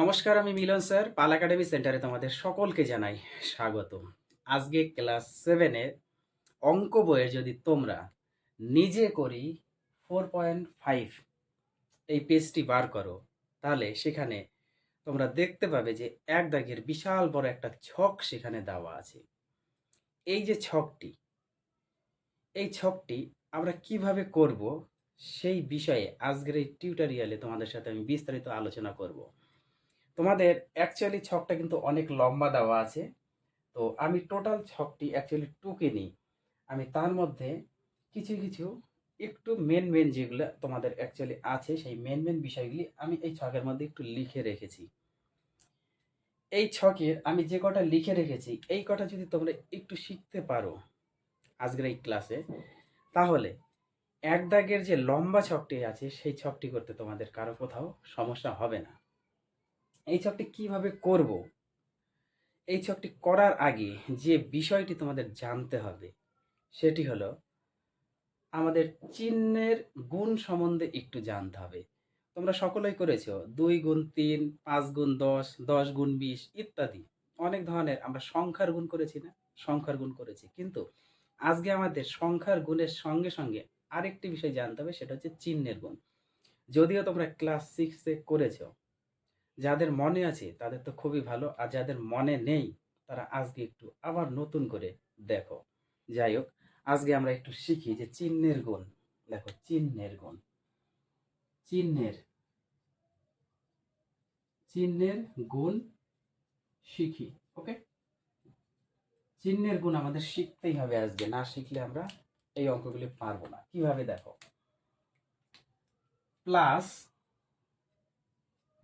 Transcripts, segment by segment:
নমস্কার, আমি মিলন স্যার। পাল একাডেমি সেন্টারে তোমাদের সকলকে জানাই স্বাগত। আজকে ক্লাস সেভেনের অঙ্ক বইয়ে যদি তোমরা নিজে করি ফোর পয়েন্ট ফাইভ এই পেজটি বার করো, তাহলে সেখানে তোমরা দেখতে পাবে যে এক দাগের বিশাল বড় একটা ছক সেখানে দেওয়া আছে। এই যে ছকটি, এই ছকটি আমরা কীভাবে করব সেই বিষয়ে আজকের এই টিউটোরিয়ালে তোমাদের সাথে আমি বিস্তারিত আলোচনা করব। তোমাদের অ্যাকচুয়ালি ছকটা কিন্তু অনেক লম্বা দেওয়া আছে। তো আমি টোটাল ছকটি অ্যাকচুয়ালি টুকে নিই। আমি তার মধ্যে কিছু কিছু, একটু মেন মেন যেগুলো তোমাদের অ্যাকচুয়ালি আছে, সেই মেন মেন বিষয়গুলি আমি এই ছকের মধ্যে একটু লিখে রেখেছি। এই ছকের আমি যে কটা লিখে রেখেছি, এই কটা যদি তোমরা একটু শিখতে পারো আজকের এই ক্লাসে তাহলে এক দাগের যে লম্বা ছকটি আছে, সেই ছকটি করতে তোমাদের কারও কোথাও সমস্যা হবে না। এই ছকটি কীভাবে করব? এই ছকটি করার আগে যে বিষয়টি তোমাদের জানতে হবে, সেটি হলো আমাদের চিহ্নের গুণ সম্বন্ধে একটু জানতে হবে। তোমরা সকলেই করেছ, দুই গুণ তিন, পাঁচ গুণ দশ দশ গুণ বিশ ইত্যাদি। অনেক ধরনের আমরা সংখ্যার গুণ করেছি না? সংখ্যার গুণ করেছি। কিন্তু আজকে আমাদের সংখ্যার গুণের সঙ্গে সঙ্গে আরেকটি বিষয় জানতে হবে, সেটা হচ্ছে চিহ্নের গুণ। যদিও তোমরা ক্লাস সিক্সে করেছ যাদের মনে আছে তাদের তো খুবই ভালো, আর যাদের মনে নেই তারা আজকে একটু আবার নতুন করে দেখো। যাই হোক, আজকে আমরা একটু শিখি যে চিহ্নের গুণ। দেখো, চিহ্নের গুণ। চিহ্নের চিহ্নের গুণ শিখি ওকে চিহ্নের গুণ আমাদের শিখতেই হবে আজকে, না শিখলে আমরা এই অঙ্কগুলি পারব না। কীভাবে দেখো? প্লাস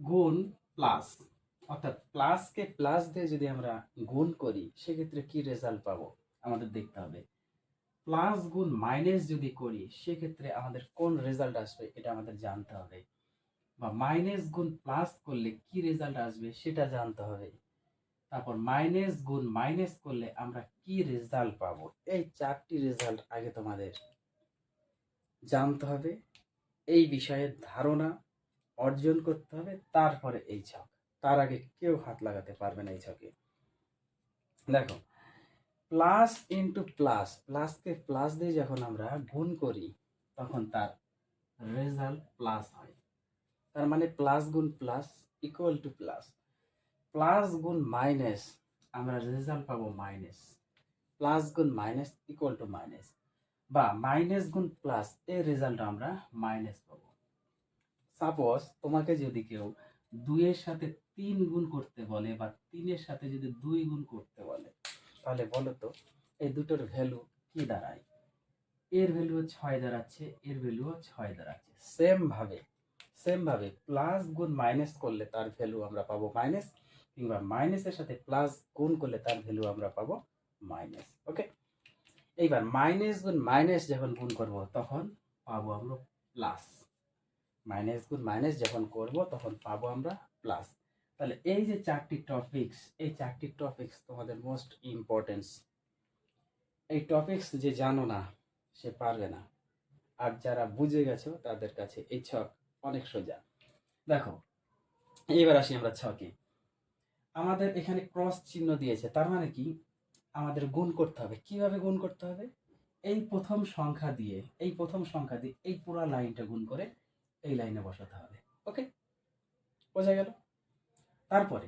গুণ প্লাস অর্থাৎ প্লাসকে প্লাস দিয়ে যদি আমরা গুণ করি, সেক্ষেত্রে কি রেজাল্ট পাবো? আমাদের দেখতে হবে। প্লাস গুণ মাইনাস যদি করি, সেক্ষেত্রে আমাদের কোন রেজাল্ট আসবে এটা আমাদের জানতে হবে। বা মাইনাস গুণ প্লাস করলে কি রেজাল্ট আসবে সেটা জানতে হবে। তারপর মাইনাস গুণ মাইনাস করলে আমরা কি রেজাল্ট পাবো? এই চারটি রেজাল্ট আগে তোমাদের জানতে হবে। এই বিষয়ে ধারণা অর্জন করতে হবে, তারপরে এই ছক। তার আগে কেউ হাত লাগাতে পারবে না এই ছকে। দেখো প্লাস ইন্টু প্লাস প্লাসকে প্লাস দিয়ে যখন আমরা গুণ করি, তখন তার রেজাল্ট প্লাস হয়। তার মানে প্লাস গুণ plus equal to plus plus গুণ মাইনাস আমরা রেজাল্ট পাবো মাইনাস প্লাস গুণ মাইনাস ইকুয়াল টু মাইনাস বা মাইনাস গুণ প্লাস এর রেজাল্ট আমরা মাইনাস পাবো। সাপোজ তোমাকে যদি কেউ দুইয়ের সাথে তিন গুণ করতে বলে বা তিনের সাথে যদি দুই গুণ করতে বলে, তাহলে বলো তো এই দুটোর ভ্যালু কি দাঁড়ায়? এর ভ্যালু ছয় দাঁড়াচ্ছে, এর ভ্যালুও ছয় দাঁড়াচ্ছে। সেম ভাবে সেম ভাবে প্লাস গুণ মাইনাস করলে তার ভ্যালু আমরা পাবো মাইনাস কিংবা মাইনাসের সাথে প্লাস গুণ করলে তার ভ্যালু আমরা পাবো মাইনাস ওকে এইবার মাইনাস গুণ মাইনাস যখন গুণ করব, তখন পাবো আমরা প্লাস মাইনাস গুণ মাইনাস যখন করব তখন পাবো আমরা প্লাস তাহলে এই যে চারটি টপিকস এই চারটি টপিকস তোমাদের মোস্ট ইম্পর্টেন্স এই টপিকস যে জানো না, সে পারবে না। আর যারা বুঝে গেছো, তাদের কাছে এই ছক অনেক সোজা। দেখো, এবার আসি আমরা ছকে। আমাদের এখানে ক্রস চিহ্ন দিয়েছে, তার মানে কি? আমাদের গুণ করতে হবে। কীভাবে গুণ করতে হবে? এই প্রথম সংখ্যা দিয়ে, এই প্রথম সংখ্যা দিয়ে, এই পুরো লাইনটা গুণ করে এই লাইনে বসাতে হবে, ওকে? বোঝা গেল? তারপরে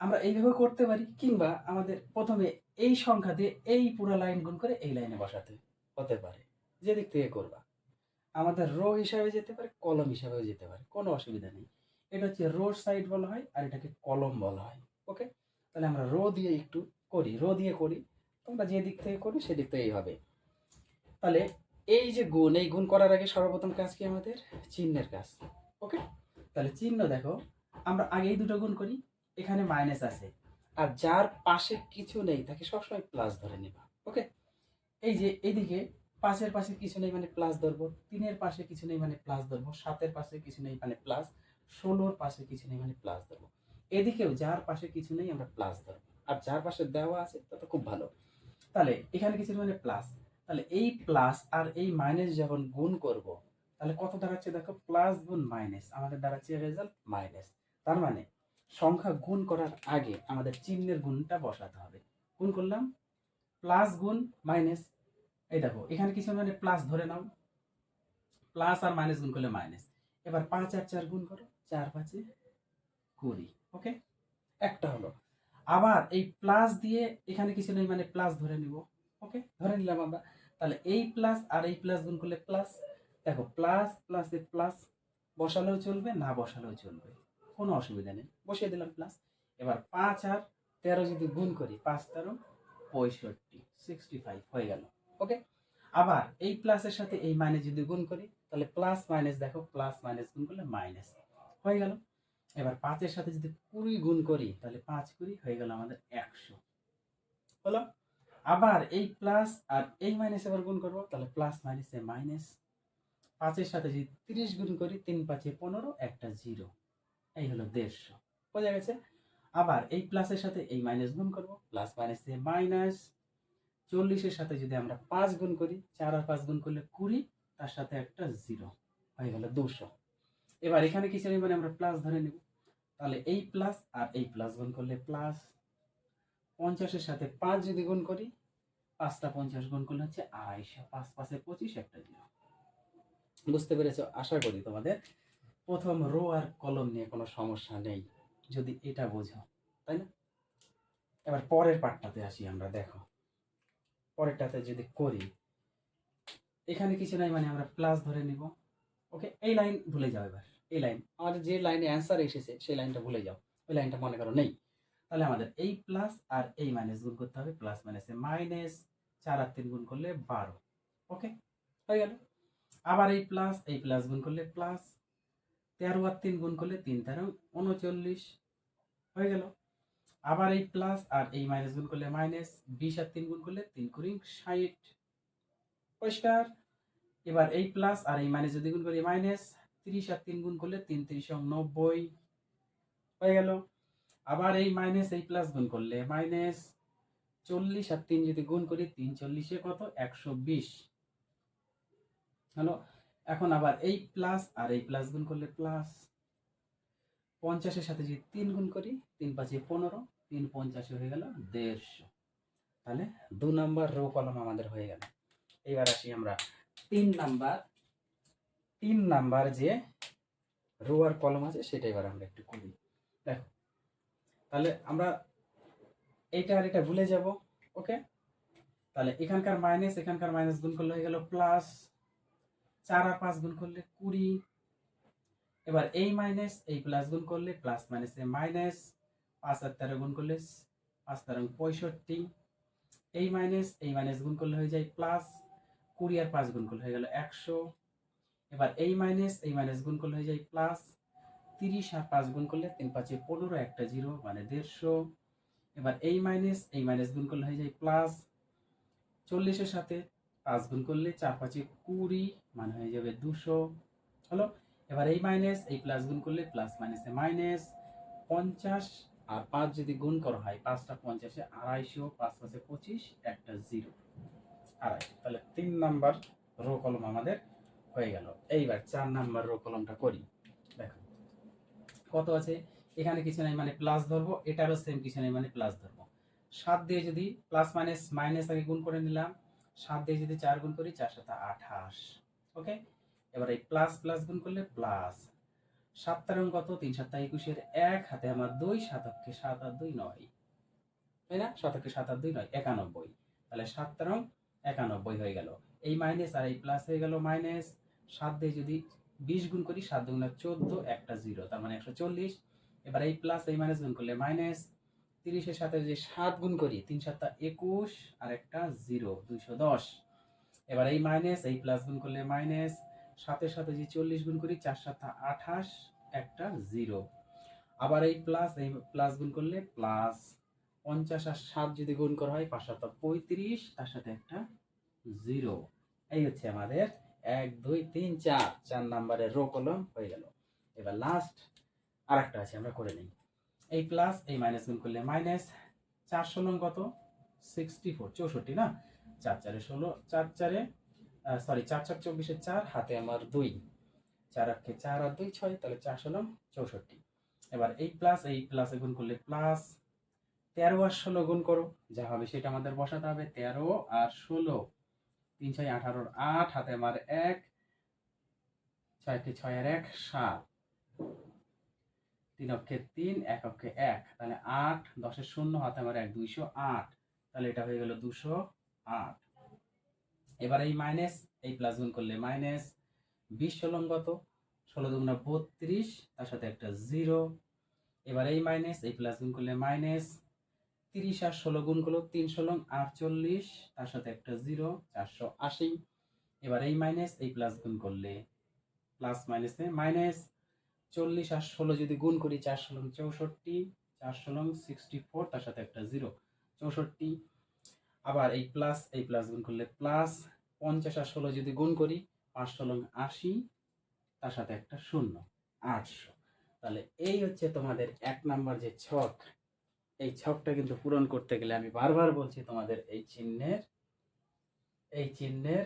আমরা এইভাবে করতে পারি, কিংবা আমাদের প্রথমে এই সংখ্যা দিয়ে এই পুরো লাইন গুণ করে এই লাইনে বসাতে হতে পারে। যে দিক থেকে করবা। আমাদের রো হিসাবে যেতে পারে কলম হিসাবেও যেতে পারে, কোনো অসুবিধা নেই। এটা হচ্ছে রোড সাইড বলা হয়, আর এটাকে কলম বলা হয়, ওকে? তাহলে আমরা রো দিয়ে একটু করি রো দিয়ে করি, তোমরা যে দিক থেকে করি সেদিক থেকেই হবে। তাহলে এই যে গুণ, এই গুণ করার আগে সর্বপ্রথম কাজ কি আমাদের? চিহ্নের কাজ। ওকে তাহলে চিহ্ন দেখো, আমরা আগেই দুটো গুণ করি, এখানে মাইনাস আছে। আর যার পাশে কিছু নেই, তাকে সবসময় প্লাস ধরে নেবা। ওকে এই যে এইদিকে পাশের পাশে কিছু নেই মানে প্লাস ধরবো, তিনের পাশে কিছু নেই মানে প্লাস ধরবো, সাতের পাশে কিছু নেই মানে প্লাস ষোলোর পাশে কিছু নেই মানে প্লাস ধরবো। এদিকেও যার পাশে কিছু নেই, আমরা প্লাস ধরবো। আর যার পাশে দেওয়া আছে তত খুব ভালো। তাহলে এখানে কিছু মানে প্লাস তাহলে এই প্লাস আর এই মাইনাস যখন গুণ করব, তাহলে কত দাঁড়াচ্ছে দেখো? প্লাস গুণ মাইনাস আমাদের দাঁড়াচ্ছে রেজাল্ট মাইনাস তার মানে সংখ্যা গুণ করার আগে আমাদের চিহ্নের গুণটা বসাতে হবে। গুণ করলাম প্লাস গুণ মাইনাস এই দেখো, এখানে কিছু মানে প্লাস ধরে নাও। প্লাস আর মাইনাস গুণ করলে মাইনাস এবার পাঁচ আর চার গুণ করো, চার পাঁচে কুড়ি ওকে একটা হলো। আবার এই প্লাস দিয়ে এখানে কিছু নেই মানে প্লাস ধরে নিব। ওকে? ধরে নিলাম আমরা। তাহলে এই প্লাস আর এই প্লাস গুণ করলে প্লাস দেখো প্লাস প্লাস এ প্লাস বসালেও চলবে, না বসালেও চলবে। কোনো অসুবিধা নেই। বসিয়ে দিলাম প্লাস এবার পাঁচ আর তেরো যদি গুণ করি, পাঁচ তেরো, পঁয়ষট্টি সিক্সটি ফাইভ হয়ে গেল। ওকে? আবার এই প্লাসের সাথে এই মাইনাস যদি গুণ করি, তাহলে প্লাস মাইনাস দেখো প্লাস মাইনাস গুণ করলে মাইনাস হয়ে গেল। এবার পাঁচের সাথে যদি কুড়ি গুণ করি, তাহলে পাঁচ কুড়ি হয়ে গেল আমাদের একশো। হলো? আবার এই প্লাস আর এই মাইনাস এবার গুণ করব, তাহলে প্লাস মাইনাসে মাইনাস পাঁচের সাথে যদি তিরিশ গুণ করি, তিন পাঁচে পনেরো, একটা জিরো এই হলো দেড়শো। বোঝা গেছে? আবার এই প্লাসের সাথে এই মাইনাস গুণ করব প্লাস মাইনাসে মাইনাস চল্লিশের সাথে যদি আমরা পাঁচ গুণ করি, চার আর পাঁচ গুণ করলে কুড়ি, তার সাথে একটা জিরো হয়ে গেল দুশো। এবার এখানে কিছু নেই মানে আমরা প্লাস ধরে নেব। তাহলে এই প্লাস আর এই প্লাস গুণ করলে প্লাস পঞ্চাশের সাথে পাঁচ যদি গুণ করি, পাঁচটা পঞ্চাশ গুণ করলে হচ্ছে আড়াইশো, পাঁচ পাঁচে পঁচিশ, একটা জিরো। বুঝতে পেরেছ? আশা করি তোমাদের প্রথম রো আর কলম নিয়ে কোনো সমস্যা নেই, যদি এটা বোঝো, তাই না? এবার পরের পার্টটাতে আসি আমরা, দেখো। পরেরটাতে যদি করি, এখানে কিছু নাই মানে আমরা প্লাস ধরে নিব। ওকে এই লাইন ভুলে যাও এবার, এই লাইন আমাদের যে লাইনে অ্যান্সার এসেছে, সেই লাইনটা ভুলে যাও। ওই লাইনটা মনে করো নেই। তাহলে আমাদের এই প্লাস আর এই মাইনাস গুণ করতে হবে প্লাস মাইনাসে মাইনাস চার আর তিন গুণ করলে বারো। ওকে হয়ে গেল। আবার এই প্লাস এই প্লাস গুণ করলে প্লাস তেরো আর তিন গুণ করলে তিন, তেরো, উনচল্লিশ। হয়ে গেল। আবার এই প্লাস আর এই মাইনাস গুণ করলে মাইনাস বিশ আর তিন গুণ করলে তিন কুড়ি ষাট। পরিষ্কার? এবার এই প্লাস আর এই মাইনাস যদি গুণ করি মাইনাস তিরিশ আর তিন গুণ করলে তিন তিরিশ নব্বই। হয়ে গেল। আবার এই মাইনাস এই প্লাস গুণ করলে মাইনাস চল্লিশ আর তিন যদি গুণ করি, তিন চল্লিশে কত? একশো বিশ। হলো, এখন আবার এই প্লাস আর এই প্লাস গুণ করলে প্লাস পঞ্চাশের সাথে যদি তিন গুণ করি, তিন পাঁচে পনেরো, তিন পঞ্চাশে হয়ে গেল দেড়শো। তাহলে দু নাম্বার রো কলম আমাদের হয়ে গেল। এইবার আসি আমরা তিন নাম্বার তিন নাম্বার যে রো আর কলম আছে, সেটা এবার আমরা একটু করি দেখো তাহলে আমরা এইটা আর এটা ভুলে যাব ওকে তাহলে এখানকার মাইনাস এখানকার মাইনাস গুণ করলে হয়ে গেল প্লাস চার আর পাঁচ গুণ করলে কুড়ি। এবার এই মাইনাস এই প্লাস গুণ করলে প্লাস মাইনাসে মাইনাস পাঁচ আর তেরো গুণ করলে পাঁচ, তেরো, পঁয়ষট্টি। এই মাইনাস এই মাইনাস গুণ করলে হয়ে যায় প্লাস কুড়ি আর পাঁচ গুণ করলে হয়ে গেল একশো। এবার এই মাইনাস এই মাইনাস গুণ করলে হয়ে যায় প্লাস তিরিশ আর পাঁচ গুণ করলে তিন পাঁচে পনেরো, একটা জিরো মানে দেড়শো। এবার এই মাইনাস এই মাইনাস গুণ করলে হয়ে যায় প্লাস চল্লিশের সাথে পাঁচ গুণ করলে চার পাঁচে কুড়ি মানে হয়ে যাবে দুশো। হলো? এবার এই মাইনাস এই প্লাস গুণ করলে প্লাস মাইনাসে মাইনাস পঞ্চাশ আর পাঁচ যদি গুণ করা হয়, পাঁচটা পঞ্চাশে আড়াইশো, পাঁচ পাঁচে পঁচিশ, একটা জিরো। আড়াইশো। তাহলে তিন নাম্বার রো কলম আমাদের হয়ে গেল। এইবার চার নাম্বার রো কলমটা করি। কত আছে? এখানে কিছু নাই মানে প্লাস ধরবো, এটারও সেম কিছু নেই মানে প্লাস ধরবো। সাত দিয়ে যদি প্লাস মাইনাস মাইনাস আগে গুণ করে নিলাম, সাত দিয়ে যদি চার গুণ করি, চার সাথে আঠাশ। ওকে এবার এই প্লাস প্লাস গুণ করলে প্লাস সাত তারং কত? তিন সাতটা একুশের এক, হাতে আমার দুই সাতককে সাত আর দুই নয়। তাই না? সাতককে সাত আর দুই নয়, একানব্বই। তাহলে সাত তারং একানব্বই হয়ে গেল। এই মাইনাস আর এই প্লাস হয়ে গেল মাইনাস সাত দিয়ে যদি বিশ গুণ করি সাত দুগুণা চোদ্দ, একটা জিরো। তার মানে একশো চল্লিশ। এবার এই প্লাস এই মাইনাস গুণ করলে মাইনাস তিরিশের সাথে যে সাত গুণ করি, তিন সাতটা একুশ আর একটা জিরো, দুইশো দশ। এবার এই মাইনাস এই প্লাস গুণ করলে মাইনাস সাতের সাথে যে চল্লিশ গুণ করি, চার সাতটা আঠাশ, একটা জিরো। আবার এই প্লাস এই প্লাস গুণ করলে প্লাস পঞ্চাশ আর সাত যদি গুণ করা হয়, পাঁচ সাতটা পঁয়ত্রিশ, তার সাথে একটা জিরো। এই হচ্ছে আমাদের এক, দুই, তিন, চার চার নাম্বারের রো কলম হয়ে গেল। এবার লাস্ট আর একটা আছে, আমরা করে নিই। এই প্লাস এই মাইনাস গুণ করলে মাইনাস চার ষোলো কত? সিক্সটি ফোর চৌষট্টি না? চার চারে ষোলো, চার চারে সরি চার চার চব্বিশে চার, হাতে আমার দুই। চার আটকে চার আর দুই ছয়, তাহলে চার ষোলো চৌষট্টি। এবার এই প্লাস এই প্লাসে গুণ করলে প্লাস তেরো আর ষোলো গুণ করো। যা হবে সেটা আমাদের বসাতে হবে তেরো আর ষোলো। তিন ছয় আঠারোর আট, হাতে আমার এক ছয়টি ছয় আর এক, সাত। তিন অক্ষে তিন এক অক্ষে এক। তাহলে আট দশের শূন্য, হাতে আমার এক, দুইশো আট। তাহলে এটা হয়ে গেল দুশো আট। এবার এই মাইনাস এই প্লাস গুণ করলে মাইনাস বিশ ষোলং কত? ষোলো দুগুণা বত্রিশ, তার সাথে একটা জিরো এবার এই মাইনাস এই প্লাস গুণ করলে মাইনাস তিরিশ আর ষোলো গুণ করল তিন ষোলং আটচল্লিশ, তার সাথে একটা জিরো, চারশো আশি। এবার এই মাইনাস এই প্লাস গুণ করলে প্লাস মাইনাসে মাইনাস চল্লিশ আর ষোলো যদি গুণ করি চার ষোলং চৌষট্টি চার ষোলং সিক্সটি ফোর তার সাথে একটা জিরো, চৌষট্টি। আবার এই প্লাস এই প্লাস গুণ করলে প্লাস পঞ্চাশ আর ষোলো যদি গুণ করি পাঁচ ষোলং আশি, তার সাথে একটা শূন্য, আটশো। তাহলে এই হচ্ছে তোমাদের এক নাম্বার যে ছক। এই ছকটা কিন্তু পূরণ করতে গেলে আমি বারবার বলছি তোমাদের এই চিহ্নের এই চিহ্নের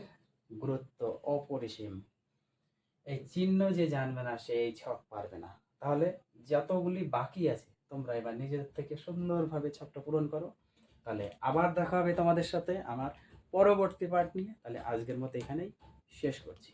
গুরুত্ব অপরিসীম। এই চিহ্ন যে জানবে না, সে এই ছক পারবে না। তাহলে যতগুলি বাকি আছে, তোমরা এবার নিজেদের থেকে সুন্দরভাবে ছকটা পূরণ করো। তাহলে আবার দেখা হবে তোমাদের সাথে আমার পরবর্তী পার্ট নিয়ে। তাহলে আজকের মতো এখানেই শেষ করছি।